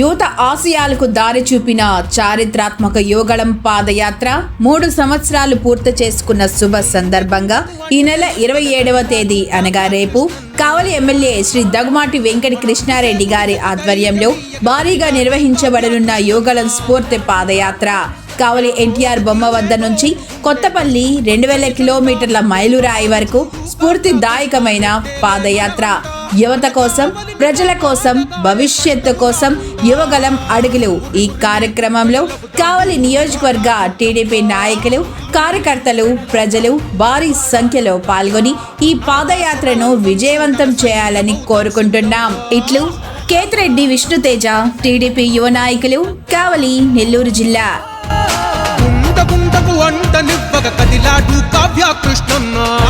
యువత ఆశయాలకు దారి చూపిన చారిత్రాత్మక యోగళం పాదయాత్ర మూడు సంవత్సరాలు పూర్తి చేసుకున్న శుభ సందర్భంగా ఈ నెల ఇరవై ఏడవ తేదీ అనగా రేపు కావలి ఎమ్మెల్యే శ్రీ దగ్గుమాటి వెంకట కృష్ణారెడ్డి గారి ఆధ్వర్యంలో భారీగా నిర్వహించబడనున్న యోగళం స్ఫూర్తి పాదయాత్ర. కావలి ఎన్టీఆర్ బొమ్మ వద్ద నుంచి కొత్తపల్లి రెండు వేల కిలోమీటర్ల మైలురాయి వరకు స్ఫూర్తిదాయకమైన పాదయాత్ర. యువత కోసం ప్రజల కోసం భవిష్యత్తు కోసం యువగలం అడుగులు. ఈ కార్యక్రమంలో కావలి నియోజకవర్గ టీడీపీ నాయకులు కార్యకర్తలు ప్రజలు భారీ సంఖ్యలో పాల్గొని ఈ పాదయాత్రను విజయవంతం చేయాలని కోరుకుంటున్నాం. ఇట్లు కేతిరెడ్డి విష్ణుతేజ టీడీపీ యువ నాయకులు కావలి నెల్లూరు జిల్లా. వంట నివ్వక కదిలాడు కావ్య కృష్ణన్నా.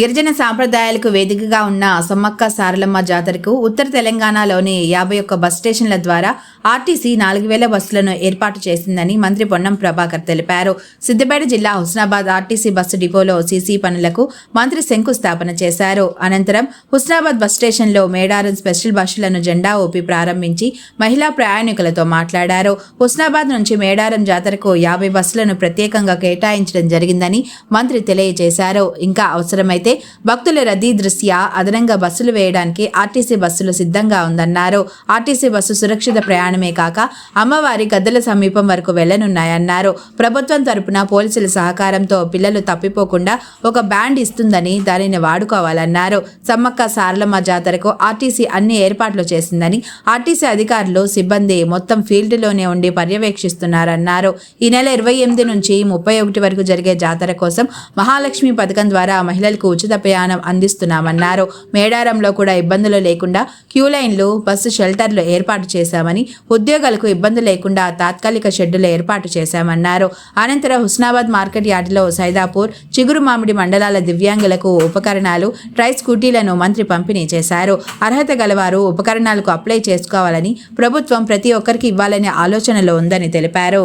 గిరిజన సాంప్రదాయాలకు వేదికగా ఉన్న సమ్మక్క సారలమ్మ జాతరకు ఉత్తర తెలంగాణలోని యాభై ఒక్క బస్ స్టేషన్ల ద్వారా ఆర్టీసీ నాలుగు వేల బస్సులను ఏర్పాటు చేసిందని మంత్రి పొన్నం ప్రభాకర్ తెలిపారు. సిద్దిపేట జిల్లా హుస్నాబాద్ ఆర్టీసీ బస్సు డిపోలో సీసీ పనులకు మంత్రి శంకుస్థాపన చేశారు. అనంతరం హుస్నాబాద్ బస్ స్టేషన్లో మేడారం స్పెషల్ బస్సులను జెండా ఊపి ప్రారంభించి మహిళా ప్రయాణికులతో మాట్లాడారు. హుస్నాబాద్ నుంచి మేడారం జాతరకు యాభై బస్సులను ప్రత్యేకంగా కేటాయించడం జరిగిందని మంత్రి తెలియజేశారు. ఇంకా అవసరమైతే అయితే భక్తుల రద్దీ దృష్ట్యా అదనంగా బస్సులు వేయడానికి ఆర్టీసీ బస్సులు సిద్ధంగా ఉందన్నారు. ఆర్టీసీ బస్సు సురక్షిత ప్రయాణమే కాక అమ్మవారి గద్దెల సమీపం వరకు వెళ్ళనున్నాయన్నారు ప్రభుత్వం తరపున పోలీసుల సహకారంతో పిల్లలు తప్పిపోకుండా ఒక బ్యాండ్ ఇస్తుందని దానిని వాడుకోవాలన్నారు. సమ్మక్క సారలమ్మ జాతరకు ఆర్టీసీ అన్ని ఏర్పాట్లు చేసిందని ఆర్టీసీ అధికారులు సిబ్బంది మొత్తం ఫీల్డ్లోనే ఉండి పర్యవేక్షిస్తున్నారన్నారు. ఈ నెల ఇరవై ఎనిమిది నుంచి ముప్పై ఒకటి వరకు జరిగే జాతర కోసం మహాలక్ష్మి పథకం ద్వారా మహిళలకు ఉచిత ప్రయాణం అందిస్తున్నామన్నారు. మేడారంలో కూడా ఇబ్బందులు లేకుండా క్యూ లైన్లు బస్సు షెల్టర్లు ఏర్పాటు చేశామని ఉద్యోగులకు ఇబ్బంది లేకుండా తాత్కాలిక షెడ్డులు ఏర్పాటు చేశామన్నారు. అనంతరం హుస్నాబాద్ మార్కెట్ యార్డులో సైదాపూర్ చిగురు మామిడి మండలాల దివ్యాంగులకు ఉపకరణాలు ట్రై స్కూటీలను మంత్రి పంపిణీ చేశారు. అర్హత గలవారు ఉపకరణాలకు అప్లై చేసుకోవాలని ప్రభుత్వం ప్రతి ఒక్కరికి ఇవ్వాలనే ఆలోచనలో ఉందని తెలిపారు.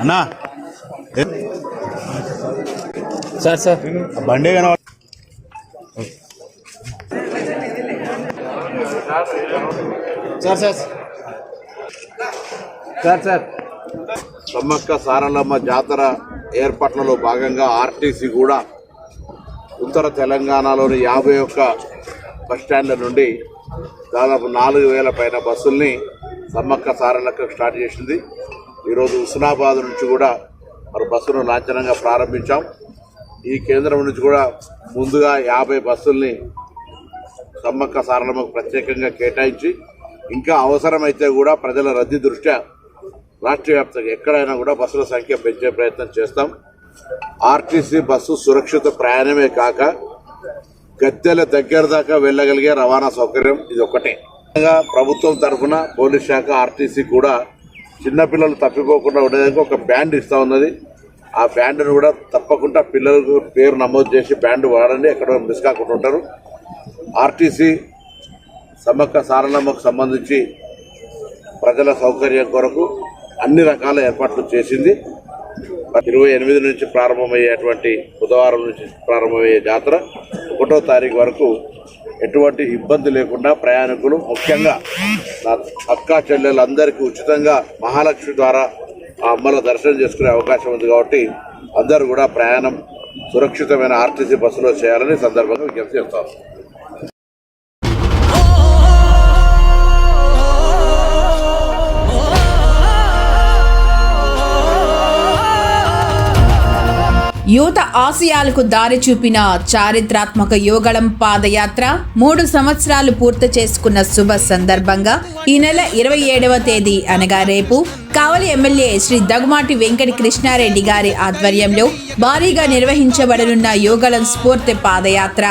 అన్నా. Sir sir. బండి కనబడ sir sir. Sir sir. Sammakka Saralamma jatara ఏర్పాట్లలో భాగంగా ఆర్టీసీ కూడా ఉత్తర తెలంగాణలోని యాభై ఒక్క బస్టాండ్ల నుండి దాదాపు నాలుగు వేల పైన బస్సుల్ని సమ్మక్క సారలక్క స్టార్ట్ చేసింది. ఈరోజు హుస్నాబాద్ నుంచి కూడా మరి బస్సును లాంఛనంగా ప్రారంభించాం. ఈ కేంద్రం నుంచి కూడా ముందుగా యాభై బస్సుల్ని సమ్మక్క సారలమ్మకు ప్రత్యేకంగా కేటాయించి ఇంకా అవసరమైతే కూడా ప్రజల రద్దీ దృష్ట్యా రాష్ట్ర వ్యాప్తంగా ఎక్కడైనా కూడా బస్సుల సంఖ్య పెంచే ప్రయత్నం చేస్తాం. ఆర్టీసీ బస్సు సురక్షిత ప్రయాణమే కాక గద్దెల దగ్గర దాకా వెళ్ళగలిగే రవాణా సౌకర్యం ఇది ఒకటే ప్రభుత్వం తరఫున పోలీస్ శాఖ ఆర్టీసీ కూడా చిన్నపిల్లలు తప్పిపోకుండా ఉండేదానికి ఒక బ్యాండ్ ఇస్తా ఉన్నది. ఆ బ్యాండ్ను కూడా తప్పకుండా పిల్లలకు పేరు నమోదు చేసి బ్యాండ్ వాడండి ఎక్కడ మిస్ కాకుండా ఉంటారు. ఆర్టీసీ సమ్మక్క సారణమ్మకు సంబంధించి ప్రజల సౌకర్యం కొరకు అన్ని రకాల ఏర్పాట్లు చేసింది. ఇరవై ఎనిమిది నుంచి ప్రారంభమయ్యేటువంటి బుధవారం నుంచి ప్రారంభమయ్యే జాతర. ఒకటో తారీఖు వరకు ఎటువంటి ఇబ్బంది లేకుండా ప్రయాణికులు ముఖ్యంగా నా అక్కా చెల్లెలందరికీ ఉచితంగా మహాలక్ష్మి ద్వారా ఆ అమ్మల దర్శనం చేసుకునే అవకాశం ఉంది కాబట్టి అందరూ కూడా ప్రయాణం సురక్షితమైన ఆర్టీసీ బస్సులో చేయాలని సందర్భంగా విజ్ఞప్తి చేస్తాను యువత ఆశయాలకు దారి చూపిన చారిత్రాత్మక యోగళం పాదయాత్ర మూడు సంవత్సరాలు పూర్తి చేసుకున్న శుభ సందర్భంగా ఈ నెల ఇరవై ఏడవ తేదీ అనగా రేపు కావలి ఎమ్మెల్యే శ్రీ దగ్గుమాటి వెంకట కృష్ణారెడ్డి గారి ఆధ్వర్యంలో భారీగా నిర్వహించబడనున్న యోగళం స్ఫూర్తి పాదయాత్ర.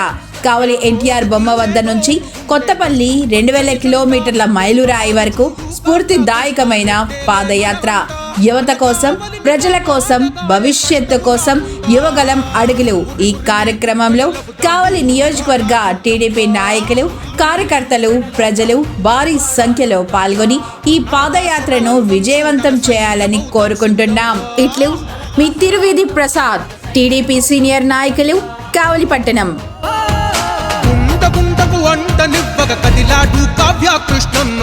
కావలి ఎన్టీఆర్ బొమ్మ వద్ద నుంచి కొత్తపల్లి రెండు వేల కిలోమీటర్ల మైలురాయి వరకు స్ఫూర్తిదాయకమైన పాదయాత్ర. యువత కోసం ప్రజల కోసం భవిష్యత్తు కోసం యువగలం అడుగులు. ఈ కార్యక్రమంలో కావలి నియోజకవర్గ టీడీపీ నాయకులు కార్యకర్తలు ప్రజలు భారీ సంఖ్యలో పాల్గొని ఈ పాదయాత్రను విజయవంతం చేయాలని కోరుకుంటున్నాం. ఇట్లు మీ తిరువేది ప్రసాద్ టీడీపీ సీనియర్ నాయకులు కావలి పట్టణం. కదిలాడు కావ్య కృష్ణన్న.